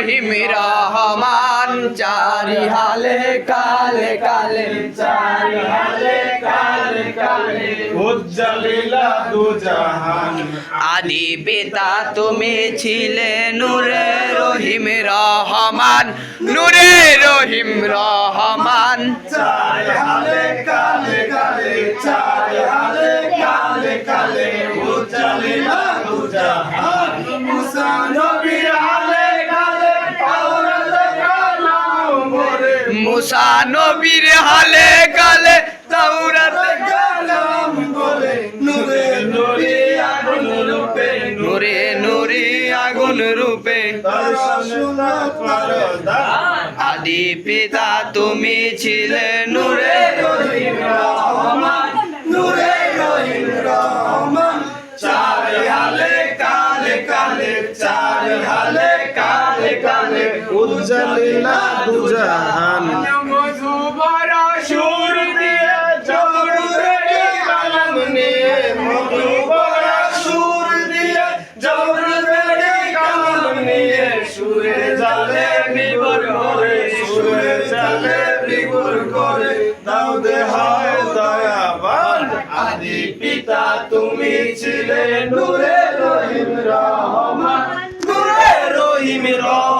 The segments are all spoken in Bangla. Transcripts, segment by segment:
রহিম রহমান চারি হালে কালে কালে। চারি হালে কালে কালে উজ্জ্বলিলা দু জাহান। আদি পিতা তুমি ছিলে নূরে রহিম রহমান নূরে রহিম রহমান। চারি হালে কালে কালে চারি হালে কালে কালে উজ্জ্বলিলা দু জাহান। মুসা মুসা নবীর হালে কালে তাওরাত কালাম বলে, নূরে নূরে আগুন রূপে, নূরে নূরে আগুন রূপে। আদি পিতা তুমি ছিলে নূরে নূরে রহিম রহমান। চার হালে কালে কালে, চার হালে উজ্জ্বলিলা দুজাহান আদি পিতা তুমি ছিলে নূরে রহিম রহমান। নূরে রহিম রহমান।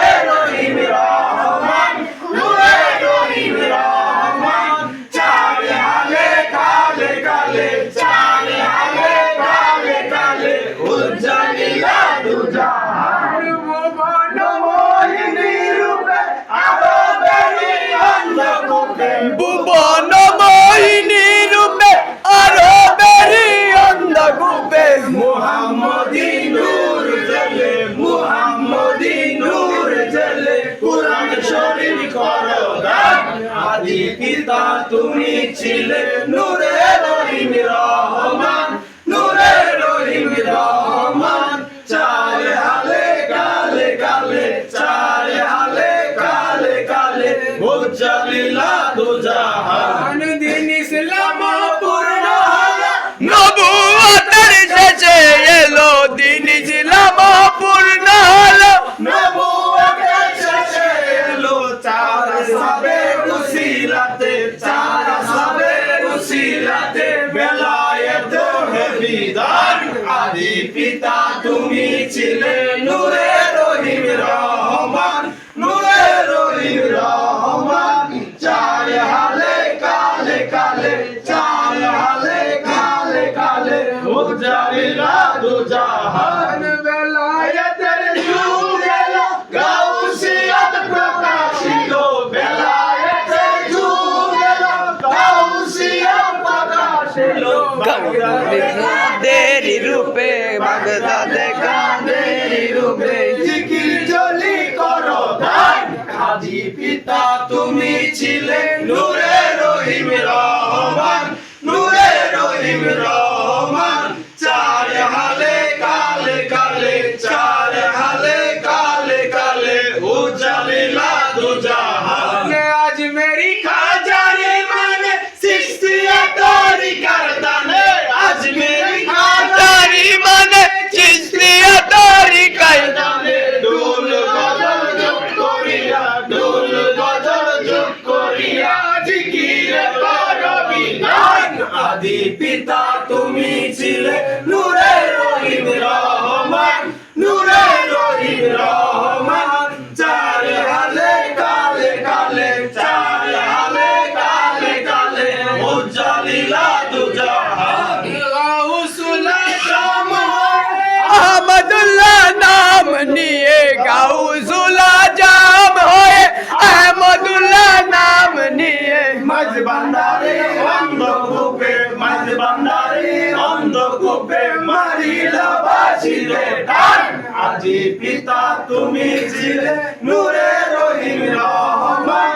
আদি পিতা তুমি ছিলে নূরে রহিম রহমান নূরে রহিম রহমান। পিতা তুমি ছিলে দেরি রূপে, বাগদাদে কাদেরি রূপে। জিকির জলি করো দান হাজি পিতা, তুমি ছিলে নূরে রহিম রহমান। নিয়ে গাউজুলা জাম হয়ে, আহমদুল্লাহ নাম নিয়ে। মাঝ বান্দারে অন্ধকূপে মাঝ বান্দারে অন্ধকূপে মারিল বাসিরে টান আদি পিতা তুমি ছিলে, নূরে রহিম রহমান।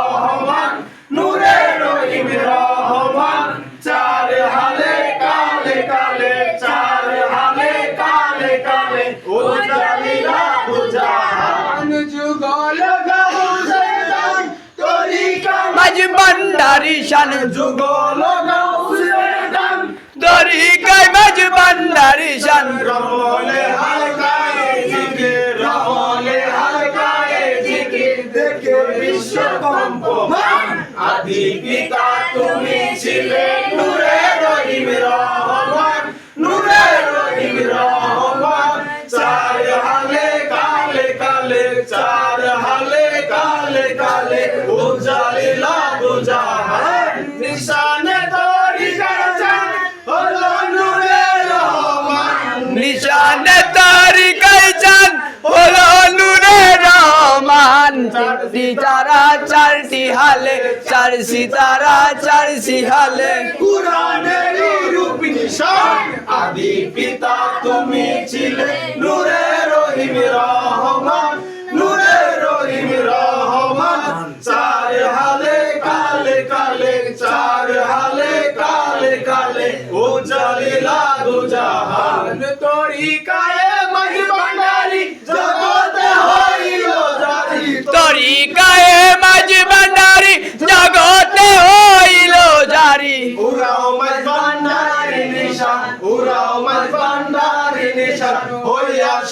ভান্ডারি শান যুগল ধরি গাই মাঝ ভান্ডারি শান। রমলে হালকায় জিকে রমলে হালকায় জিকে দেখে বিশ্ব কম্পমান। আদি পিতা তুমি ছিলে চারটি তারা, চারটি হালে চার সিতারা চার সিহালে কুরআনের রূপ নিশান, আদি পিতা তুমি ছিলে নূরে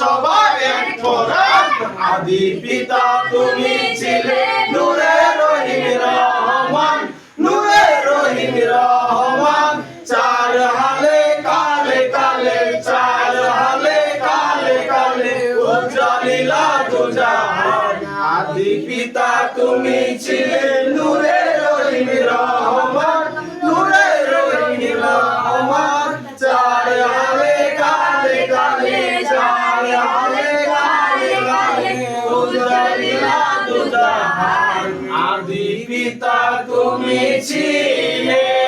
সবাই এক পরাণ আদি পিতা, তুমি ছিলে নূরে রহিম রহমান, নূরে রহিম রহমান। চার হালে কালে কালে, চার হালে কালে কালে উজালিলা দুজাহান আদি পিতা, তুমি ছিলে নূরে পিতা তুমি ছিলে।